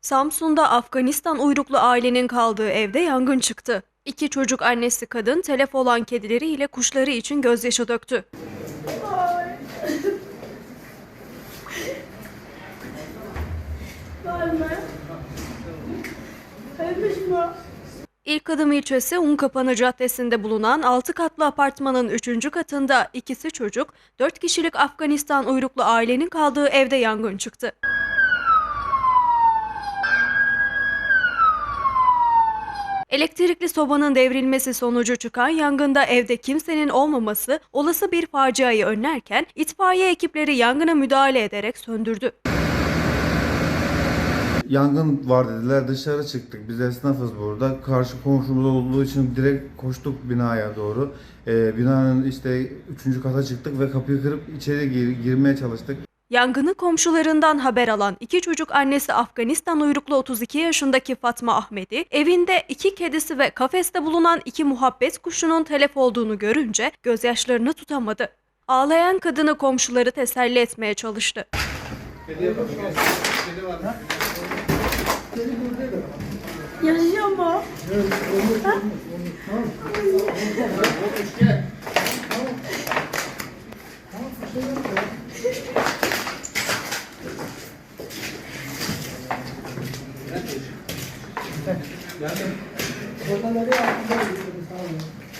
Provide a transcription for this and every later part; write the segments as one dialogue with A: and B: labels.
A: Samsun'da Afganistan uyruklu ailenin kaldığı evde yangın çıktı. İki çocuk annesi kadın telef olan kedileriyle kuşları için gözyaşı döktü.
B: Anne. Ölmüş mü?
A: İlk adım ilçesi Unkapanı Caddesi'nde bulunan 6 katlı apartmanın 3. katında ikisi çocuk, 4 kişilik Afganistan uyruklu ailenin kaldığı evde yangın çıktı. Elektrikli sobanın devrilmesi sonucu çıkan yangında evde kimsenin olmaması olası bir faciayı önlerken itfaiye ekipleri yangına müdahale ederek söndürdü.
C: Yangın var dediler dışarı çıktık. Biz esnafız burada. Karşı komşumuz olduğu için direkt koştuk binaya doğru. Ee, binanın işte üçüncü kata çıktık ve kapıyı kırıp içeri gir- girmeye çalıştık.
A: Yangını komşularından haber alan iki çocuk annesi Afganistan uyruklu 32 yaşındaki Fatma Ahmedi, evinde iki kedisi ve kafeste bulunan iki muhabbet kuşunun telef olduğunu görünce gözyaşlarını tutamadı. Ağlayan kadını komşuları teselli etmeye çalıştı.
B: Yaşıyor mu?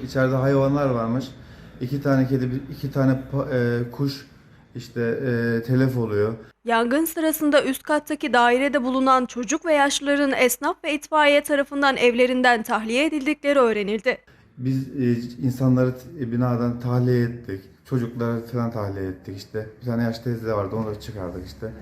C: İçeride hayvanlar varmış. İki tane kedi, iki tane e, kuş işte e, telef oluyor.
A: Yangın sırasında üst kattaki dairede bulunan çocuk ve yaşlıların esnaf ve itfaiye tarafından evlerinden tahliye edildikleri öğrenildi.
C: Biz e, insanları t- binadan tahliye ettik. Çocukları falan tahliye ettik işte. Bir tane yaşlı teyze vardı onu da çıkardık işte.